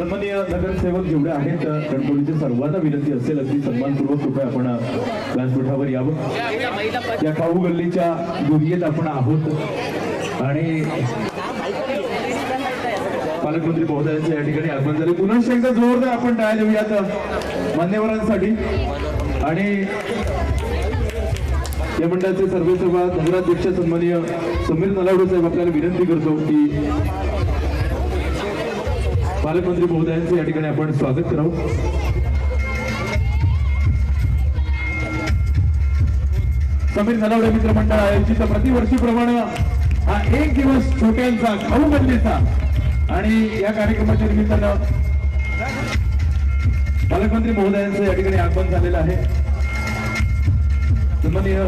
सन्माननीय नगरसेवक जेवढे आहेत अ, कणकवलीचे सर्वांना विनंती असेल अगदी सन्मानपूर्वक कृपया आपण व्यासपीठावर यावं. या खाऊ गल्लीच्या दुर्गेत आपण आहोत. आणि पालकमंत्री महोदयांचं या ठिकाणी आगमन झाले. पुन्हा एकदा जोरदार आपण टाळ्या देऊयात मान्यवरांसाठी. आणि या मंडळाचे सर्वे सर्व नगराध्यक्ष सन्माननीय समीर नलावडे साहेब आपल्याला विनंती करतो की पालकमंत्री महोदयांचे या ठिकाणी आपण स्वागत करावं. समीर नलावडे मित्र मंडळ आयोजित प्रतिवर्षीप्रमाणे हा एक दिवस छोट्यांचा खाऊ गल्लीचा आणि या कार्यक्रमाच्या निमित्तानं पालकमंत्री महोदयांचं या ठिकाणी आगमन झालेलं आहे. सन्माननीय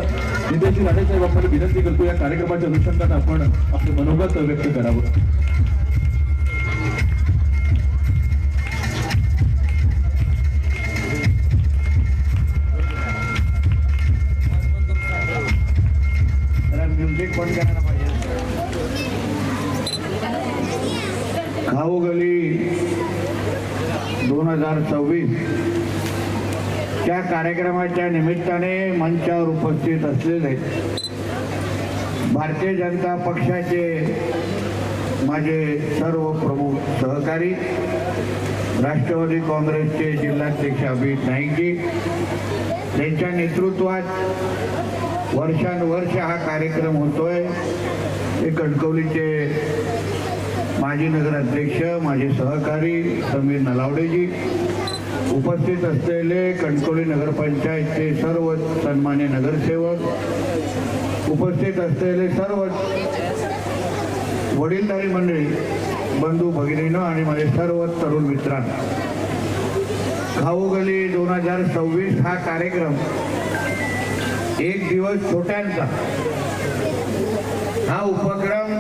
नितेश राणे साहेब आपण विनंती करतो या कार्यक्रमाच्या अनुषंगाने आपण आपले मनोगत व्यक्त करावं. म्युझिक करायला पाहिजे. खाऊ गली दोन हजार सव्वीस. त्या कार्यक्रमाच्या निमित्ताने मंचावर उपस्थित असलेले भारतीय जनता पक्षाचे माझे सर्व प्रमुख सहकारी राष्ट्रवादी काँग्रेसचे जिल्हाध्यक्ष अमित नाईकजी त्यांच्या नेतृत्वात वर्षानुवर्ष हा कार्यक्रम होतोय. हे कणकवलीचे माजी नगराध्यक्ष माझे सहकारी समीर नलावडेजी उपस्थित असलेले कणकवली नगरपंचायतचे सर्व सन्मान्य नगरसेवक उपस्थित असलेले सर्व वडीलधारी मंडळी बंधू भगिनीनं आणि माझे सर्व तरुण मित्रांना. खाऊगली दोन हजार सव्वीस हा कार्यक्रम एक दिवस छोट्यांचा. हा उपक्रम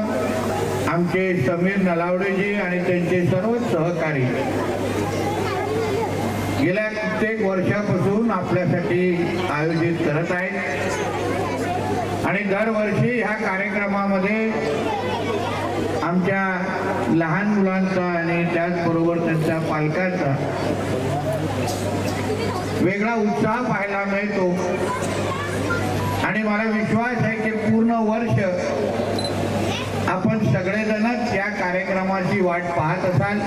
आमचे समीर नलावडेजी आणि त्यांचे सर्व सहकारी. गेल्या कित्येक वर्षापासून आपल्यासाठी आयोजित करत आहेत. आणि दरवर्षी ह्या कार्यक्रमामध्ये आमच्या लहान मुलांचा आणि त्याचबरोबर त्यांच्या पालकांचा वेगळा उत्साह पाहायला मिळतो. आणि मला विश्वास आहे की पूर्ण वर्ष आपण सगळेजणच या कार्यक्रमाची वाट पाहत असाल.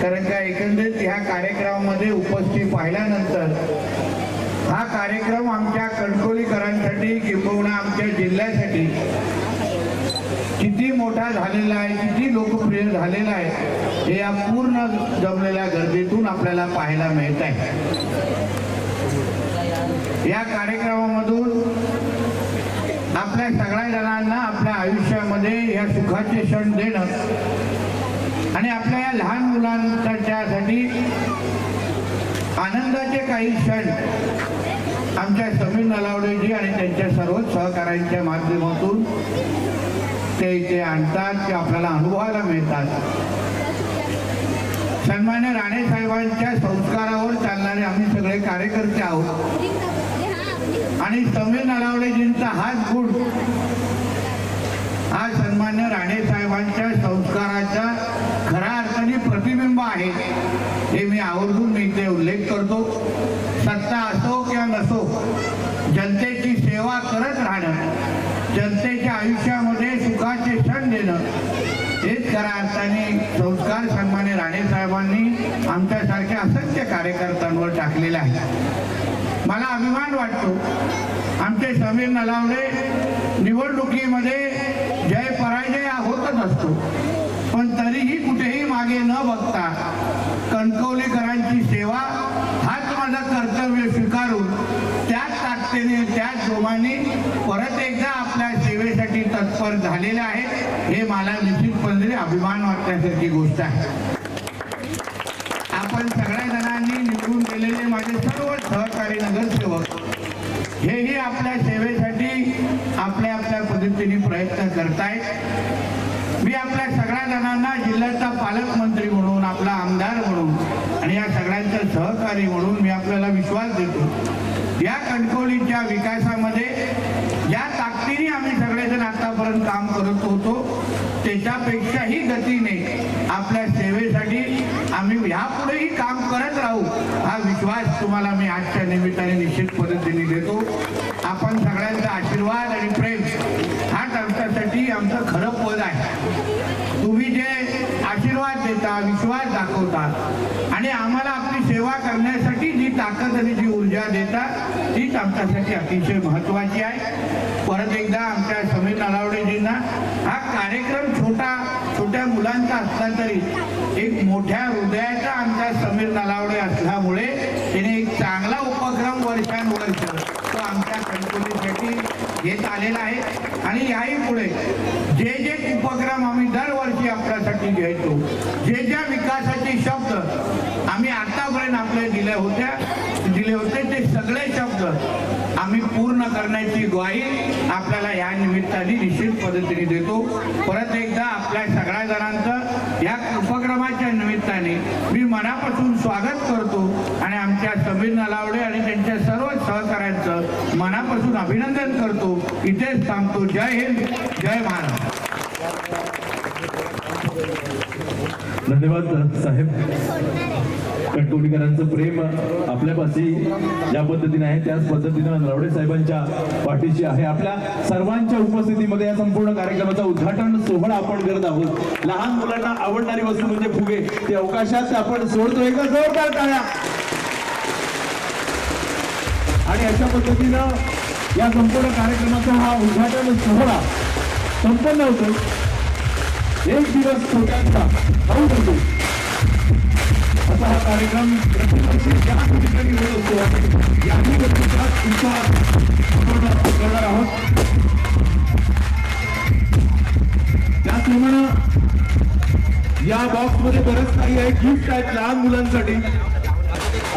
कारण का एकंदरीत ह्या कार्यक्रमामध्ये उपस्थित पाहिल्यानंतर हा कार्यक्रम आमच्या कणकोलीकरांसाठी किंबहुना आमच्या जिल्ह्यासाठी किती मोठा झालेला आहे किती लोकप्रिय झालेला आहे हे या पूर्ण जमलेल्या गर्दीतून आपल्याला पाहायला मिळत आहे या कार्यक्रमामधून आपल्या सगळ्या जणांना आपल्या आयुष्यामध्ये या सुखाचे क्षण देणं. आणि आपल्या या लहान मुलांच्यासाठी आनंदाचे काही क्षण आमच्या समीर नलावडेजी आणि त्यांच्या सर्व सहकाऱ्यांच्या माध्यमातून ते इथे आणतात ते आपल्याला अनुभवायला मिळतात. सन्मान्य राणे साहेबांच्या संस्कारावर चालणारे आम्ही सगळे कार्यकर्ते आहोत. आणि समीर नलावडेजींचा हाच गुण. हा सन्मान्य राणे साहेबांच्या संस्काराच्या खऱ्या अर्थाने प्रतिबिंब आहे. हे मी आवर्जून मी इथे उल्लेख करतो. सत्ता असो किंवा नसो जनतेची सेवा करत राहणं जनतेच्या आयुष्यामध्ये सुखाचे क्षण देणं हेच खऱ्या अर्थाने संस्कार सन्मान्य राणे साहेबांनी आमच्यासारख्या असंख्य कार्यकर्त्यांवर टाकलेले आहे मला अभिमान वाटतो. आमचे समीर नलावडे निवडणुकीमध्ये जय पराजय होतच असतो. पण तरीही कुठेही मागे न बघता कणकवलीकरांची सेवा हाच माझं कर्तव्य स्वीकारून त्याच ताकदीने त्याच जोमाने परत एकदा आपल्या सेवेसाठी तत्पर झालेले आहेत हे मला निश्चितपणे अभिमान वाटण्यासारखी गोष्ट आहे. आपण सगळ्या जणांनी निवडून गेलेले माझे सहकारी नगरसेवक हेही आपल्या सेवेसाठी आपल्या आपल्या पद्धतीने प्रयत्न करतायत. मी आपल्या सगळ्या जणांना जिल्ह्याचा पालकमंत्री म्हणून आपला आमदार म्हणून आणि या सगळ्यांचा सहकारी म्हणून मी आपल्याला विश्वास देतो. या कणकवलीच्या विकासामध्ये ज्या ताकदीने आम्ही सगळेजण आतापर्यंत काम करत होतो त्याच्यापेक्षाही गतीने आपल्या तुम्हाला मी आजच्या निमित्ताने निश्चित पद्धतीने देतो. आपण सगळ्यांचा आशीर्वाद आणि प्रेम हाच आमच्यासाठी आमचं खरं पद आहे. तुम्ही जे आशीर्वाद देता विश्वास दाखवता आणि आम्हाला आपली सेवा करण्यासाठी जी ताकद आणि जी ऊर्जा देता आमच्यासाठी अतिशय महत्त्वाची आहे. परत एकदा आमच्या समीर नलावडेजींना हा कार्यक्रम छोटा छोट्या मुलांचा असला तरी एक मोठ्या हृदयाचा आमचा समीर नलावडे असल्यामुळे त्याने एक चांगला उपक्रम वर्षानुवर्ष तो आमच्या कणकवलीसाठी घेत आलेला आहे. आणि याही पुढे जे जे उपक्रम आम्ही दरवर्षी आपल्यासाठी घेतो जे ज्या विकासाचे शब्द आम्ही आतापर्यंत आपले दिले होत्या सगळे आम्ही पूर्ण करण्याची ग्वाही आपल्याला या निमित्ताने निश्चित पद्धतीने देतो. परत एकदा आपल्या सगळ्या जणांचं या उपक्रमाच्या निमित्ताने मी मनापासून स्वागत करतो आणि आमच्या समीर नलावडे आणि त्यांच्या सर्व सहकाऱ्यांचं मनापासून अभिनंदन करतो. इथेच थांबतो. जय हिंद. जय महाराष्ट्र धन्यवाद साहेब. कणकवलीकरांचं प्रेम आपल्यापाशी ज्या पद्धतीने आहे त्याच पद्धतीनं नरवडे साहेबांच्या पाठीशी आहे. आपल्या सर्वांच्या उपस्थितीमध्ये या संपूर्ण कार्यक्रमाचा उद्घाटन सोहळा आपण करत आहोत. लहान मुलांना आवडणारी वस्तू म्हणजे फुगे. ते अवकाशात आपण सोडतोय का? जोरदार टाळ्या. आणि अशा पद्धतीनं या संपूर्ण कार्यक्रमाचा हा उद्घाटन सोहळा संपन्न होतो एक दिवस छोट्यांचा भाऊ बनतो असा हा कार्यक्रम प्रतिवर्षी याच ठिकाणी होत असतो या गोष्टीचा तुमचा आपण करणार आहोत त्याचप्रमाणे या बॉक्समध्ये बरंच काही आहे गिफ्ट आहेत लहान मुलांसाठी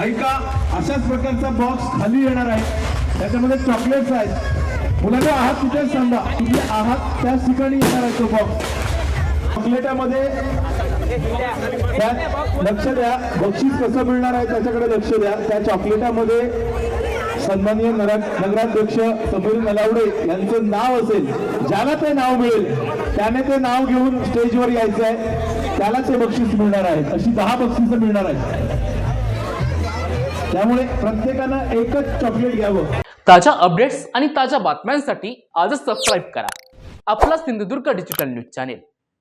ऐका अशाच प्रकारचा बॉक्स खाली येणार आहे. त्याच्यामध्ये चॉकलेट्स आहेत. मुलांना आहात कुठे सांगा तुम्ही आहात त्याच ठिकाणी येणार आहे तो बॉक्स चॉकलेटामध्ये लक्ष द्या. बक्षीस कसं मिळणार आहे त्याच्याकडे लक्ष द्या. त्या चॉकलेटामध्ये सन्माननीय नगराध्यक्ष समीर नलावडे यांचं नाव असेल ज्याला ते नाव मिळेल त्याने ते नाव घेऊन स्टेजवर यायचं आहे. त्याला ते बक्षीस मिळणार आहे. अशी दहा बक्षिसं मिळणार आहेत. त्यामुळे प्रत्येकानं एकच चॉकलेट घ्यावं. ताज्या अपडेट्स आणि ताज्या बातम्यांसाठी आजच सबस्क्राईब करा. आपला Sindhudurg digital news channel